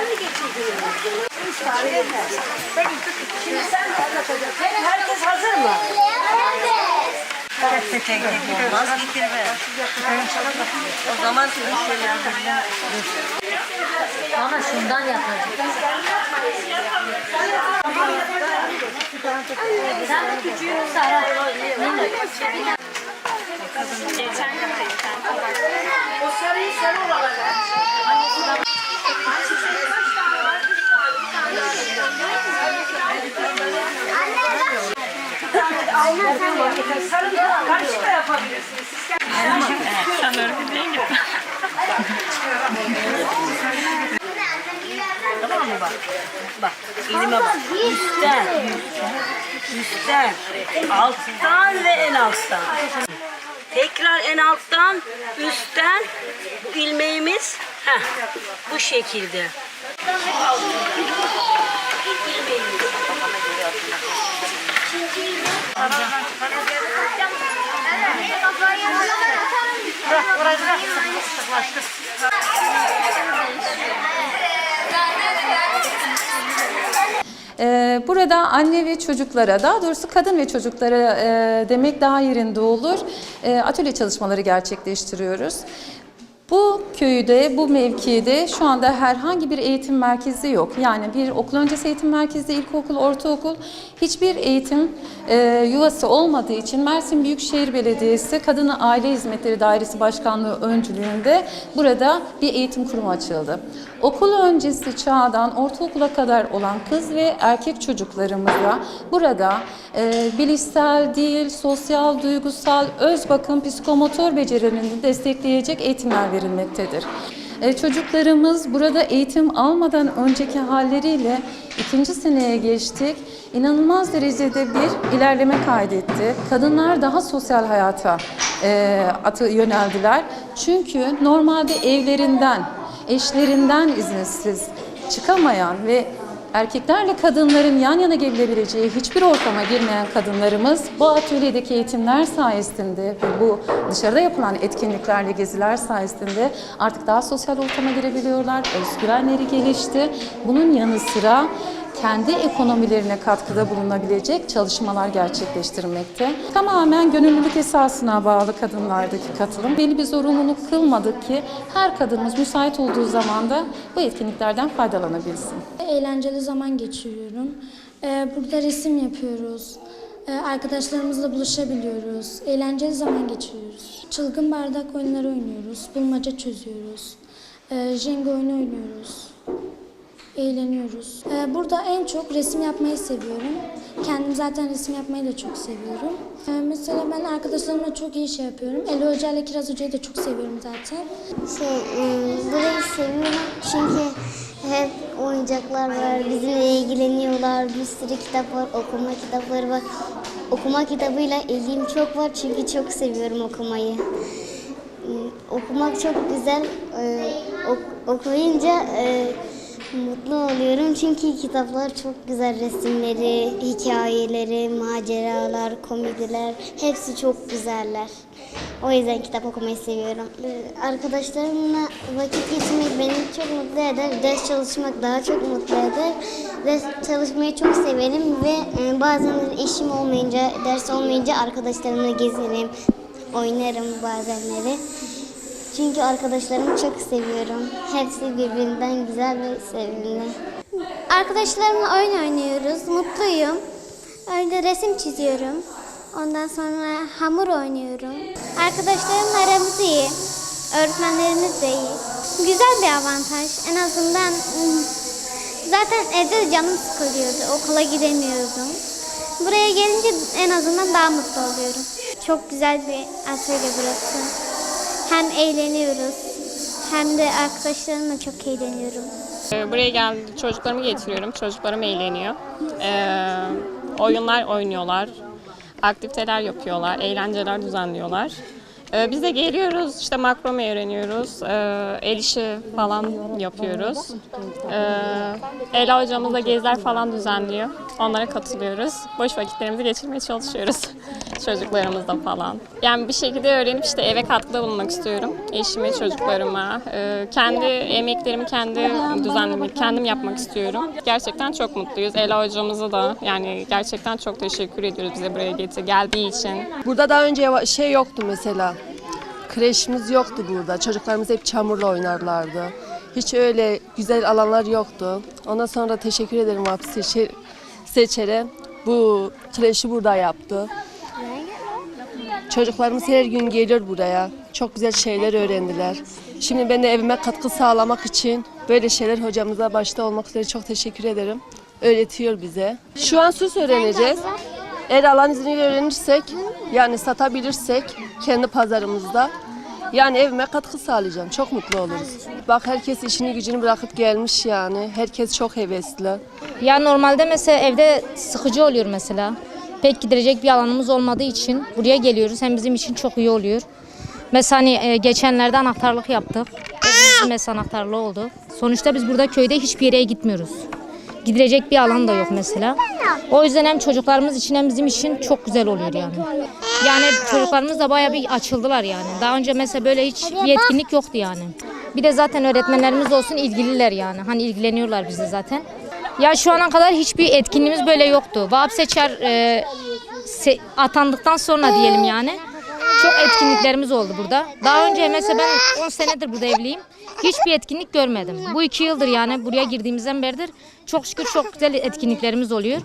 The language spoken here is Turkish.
Sen mi geçirdin? Üç tane yeter. Şimdi sen de anlatacaksın. Herkes hazır mı? Olmaz getirme. O zaman senin şeyler Ama şundan yapacak. Sen de küçüğünü Sara. O sarıyı sarı olana Sarı kendiniz. Tamam mı bak? Bak. Üstten. Üstten. Alttan ve en alttan. Tekrar en alttan, üstten ilmeğimiz heh, bu şekilde. Ee, Burada anne ve çocuklara, daha doğrusu kadın ve çocuklara e, demek daha yerinde olur. E, Atölye çalışmaları gerçekleştiriyoruz. Bu köyde, bu mevkide şu anda herhangi bir eğitim merkezi yok. Yani bir okul öncesi eğitim merkezi, ilkokul, ortaokul hiçbir eğitim e, yuvası olmadığı için Mersin Büyükşehir Belediyesi Kadın Aile Hizmetleri Dairesi Başkanlığı öncülüğünde burada bir eğitim kurumu açıldı. Okul öncesi çağdan ortaokula kadar olan kız ve erkek çocuklarımıza burada e, bilişsel, dil, sosyal, duygusal, öz bakım, psikomotor becerilerini destekleyecek eğitimler verilmektedir. E, Çocuklarımız burada eğitim almadan önceki halleriyle ikinci seneye geçtik. İnanılmaz derecede bir ilerleme kaydetti. Kadınlar daha sosyal hayata e, atı yöneldiler. Çünkü normalde evlerinden, eşlerinden izinsiz çıkamayan ve erkeklerle kadınların yan yana gelebileceği hiçbir ortama girmeyen kadınlarımız bu atölyedeki eğitimler sayesinde ve bu dışarıda yapılan etkinliklerle geziler sayesinde artık daha sosyal ortama girebiliyorlar. Özgüvenleri gelişti. Bunun yanı sıra kendi ekonomilerine katkıda bulunabilecek çalışmalar gerçekleştirmekte. Tamamen gönüllülük esasına bağlı kadınlardaki katılım. Belli bir zorunluluk kılmadık ki her kadınımız müsait olduğu zaman da bu etkinliklerden faydalanabilsin. Eğlenceli zaman geçiriyorum. Ee, Burada resim yapıyoruz. Ee, Arkadaşlarımızla buluşabiliyoruz. Eğlenceli zaman geçiriyoruz. Çılgın bardak oyunları oynuyoruz. Bulmaca çözüyoruz. Ee, Jenga oyunu oynuyoruz. Eğleniyoruz. Ee, Burada en çok resim yapmayı seviyorum. Kendim zaten resim yapmayı da çok seviyorum. Ee, Mesela ben arkadaşlarımla çok iyi şey yapıyorum. Eli Hoca ile Kiraz Hoca'yı da çok seviyorum zaten. Şey, e, burayı seviyorum çünkü hep oyuncaklar var, bizimle ilgileniyorlar, bir sürü kitap var, okuma kitapları var. Okuma kitabıyla ilgim çok var çünkü çok seviyorum okumayı. E, Okumak çok güzel, e, ok- okuyunca e, mutlu oluyorum çünkü kitaplar çok güzel resimleri, hikayeleri, maceralar, komediler hepsi çok güzeller. O yüzden kitap okumayı seviyorum. Ee, Arkadaşlarımla vakit geçirmek beni çok mutlu eder. Ders çalışmak daha çok mutlu eder. Ders çalışmayı çok severim ve e, bazen işim olmayınca, ders olmayınca arkadaşlarımla gezerim, oynarım bazenleri. Çünkü arkadaşlarımı çok seviyorum. Hepsi birbirinden güzel ve sevimli. Arkadaşlarımla oyun oynuyoruz. Mutluyum. Öyle resim çiziyorum. Ondan sonra hamur oynuyorum. Arkadaşlarımla aramız iyi. Öğretmenlerimiz de iyi. Güzel bir avantaj. En azından ım, zaten evde de canım sıkılıyordu. Okula gidemiyordum. Buraya gelince en azından daha mutlu oluyorum. Çok güzel bir atölye burası. Hem eğleniyoruz hem de arkadaşlarımla çok eğleniyorum. Ee, Buraya geldi çocuklarımı getiriyorum. Çocuklarım eğleniyor. Ee, oyunlar oynuyorlar. Aktiviteler yapıyorlar. Eğlenceler düzenliyorlar. Ee, biz de geliyoruz işte makrome öğreniyoruz. Ee, el işi falan yapıyoruz. Ee, Ela hocamız da geziler falan düzenliyor. Onlara katılıyoruz. Boş vakitlerimizi geçirmeye çalışıyoruz çocuklarımızla falan. Yani bir şekilde öğrenip işte eve katkıda bulunmak istiyorum. Eşime, çocuklarıma. Ee, kendi emeklerimi kendi düzenlemek, kendim yapmak istiyorum. Gerçekten çok mutluyuz. Ela hocamıza da yani gerçekten çok teşekkür ediyoruz bize buraya getir geldiği için. Burada daha önce şey yoktu mesela. Kreşimiz yoktu burada. Çocuklarımız hep çamurla oynarlardı. Hiç öyle güzel alanlar yoktu. Ondan sonra teşekkür ederim Vapsi Seçer- Seçer'e. Bu kreşi burada yaptı. Çocuklarımız her gün geliyor buraya. Çok güzel şeyler öğrendiler. Şimdi ben de evime katkı sağlamak için böyle şeyler hocamıza başta olmak üzere çok teşekkür ederim. Öğretiyor bize. Şu an süs öğreneceğiz. Eğer Allah'ın izniyle öğrenirsek, yani satabilirsek kendi pazarımızda yani evime katkı sağlayacağım. Çok mutlu oluruz. Bak herkes işini gücünü bırakıp gelmiş yani. Herkes çok hevesli. Ya normalde mesela evde sıkıcı oluyor mesela. Pek gidilecek bir alanımız olmadığı için buraya geliyoruz. Hem bizim için çok iyi oluyor. Mesela hani e, geçenlerde anahtarlık yaptık. Evimizin mesela anahtarlığı oldu. Sonuçta biz burada köyde hiçbir yere gitmiyoruz. Gidilecek bir alan da yok mesela. O yüzden hem çocuklarımız için hem bizim için çok güzel oluyor yani. Yani çocuklarımız da bayağı bir açıldılar yani. Daha önce mesela böyle hiç bir etkinlik yoktu yani. Bir de zaten öğretmenlerimiz olsun ilgililer yani. Hani ilgileniyorlar bize zaten. Ya şu ana kadar hiçbir etkinliğimiz böyle yoktu. Vahap Seçer e, se- atandıktan sonra diyelim yani. Çok etkinliklerimiz oldu burada. Daha önce mesela ben 10 senedir burada evliyim. Hiçbir etkinlik görmedim. Bu iki yıldır yani buraya girdiğimizden beridir çok şükür çok güzel etkinliklerimiz oluyor.